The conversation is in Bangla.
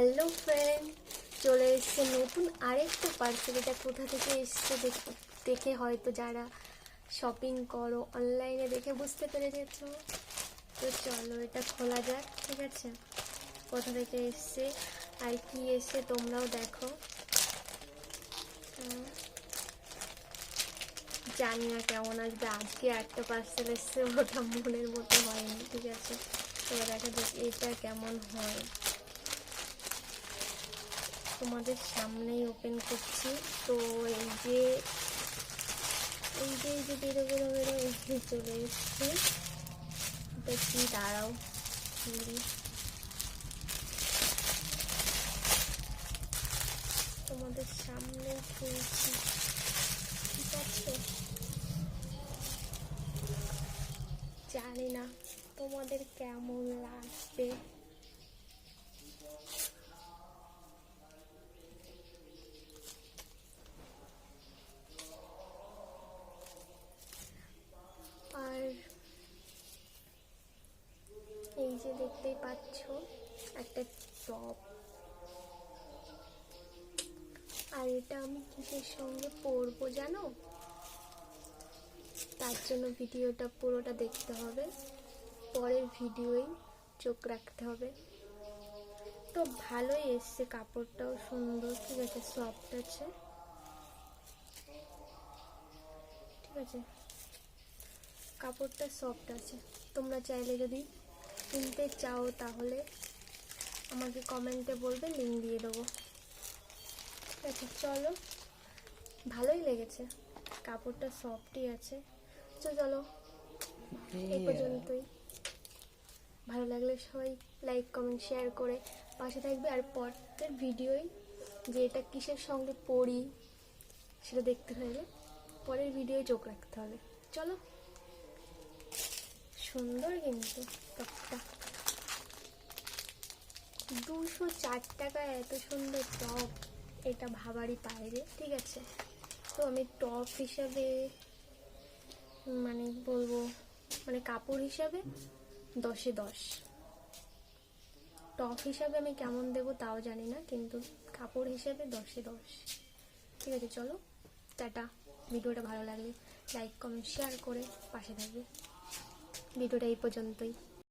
হ্যালো ফ্রেন্ড, চলে এসছে নতুন আরেকটা পার্সেল এটা কোথা থেকে এসছে দেখ- হয়তো যারা শপিং করো অনলাইনে দেখে বুঝতে পেরে গেছো। তো চলো এটা খোলা যাক, ঠিক আছে? কোথা থেকে এসছে, আর কি এসছে তোমরাও দেখো। জানি না কেমন আসবে, আজকে একটা পার্সেল এসছে, ওটা মনের মতো হয়নি, ঠিক আছে? এবার দেখা যাক এটা কেমন হয়। তোমাদের সামনেই ওপেন করছি। তো এই যে এই যে এই যে, বেরো বেরো বেরো, এই যে চলে এসছে। কি? দাঁড়াও। তোমাদের সামনে খুলছি। ঠিক আছে। জানি না তোমাদের কেমন লাগবে আর এই যে দেখতেই পাচ্ছ, একটা টপ। আর এটা আমি কিসের সঙ্গে পরবো জানো? তার জন্য ভিডিওটা পুরোটা দেখতে হবে। পরের ভিডিওই চোখ রাখতে হবে। তো ভালোই এসছে কাপড়টাও সুন্দর, ঠিক আছে সফট আছে। ঠিক আছে, কাপড়টা সফট আছে। তোমরা চাইলে যদি কিনতে চাও তাহলে আমাকে কমেন্টে বলবে লিঙ্ক দিয়ে দেবো। ঠিক আছে চলো। ভালোই লেগেছে কাপড়টা সফটই আছে। তো চলো এই পর্যন্তই। ভালো লাগলে সবাই লাইক কমেন্ট শেয়ার করে পাশে থাকবে। আর পরের ভিডিওই যে এটা কিসের সঙ্গে পড়ি সেটা দেখতে হলে পরের ভিডিওয় চোখ রাখতে হবে। চলো। সুন্দর কিন্তু। দুশো চার টাকায় এত সুন্দর টপ এটা ভাবারই বাইরে, ঠিক আছে? তো আমি টপ হিসাবে মানে বলব মানে কাপড় হিসাবে দশে দশ। টপ হিসাবে আমি কেমন দেবো তাও জানি না, কিন্তু কাপড় হিসাবে দশে দশ। ঠিক আছে, চলো, টাটা। ভিডিওটা ভালো লাগলে লাইক কমেন্ট শেয়ার করে পাশে থাকবে। ভিডিওটা এই পর্যন্তই।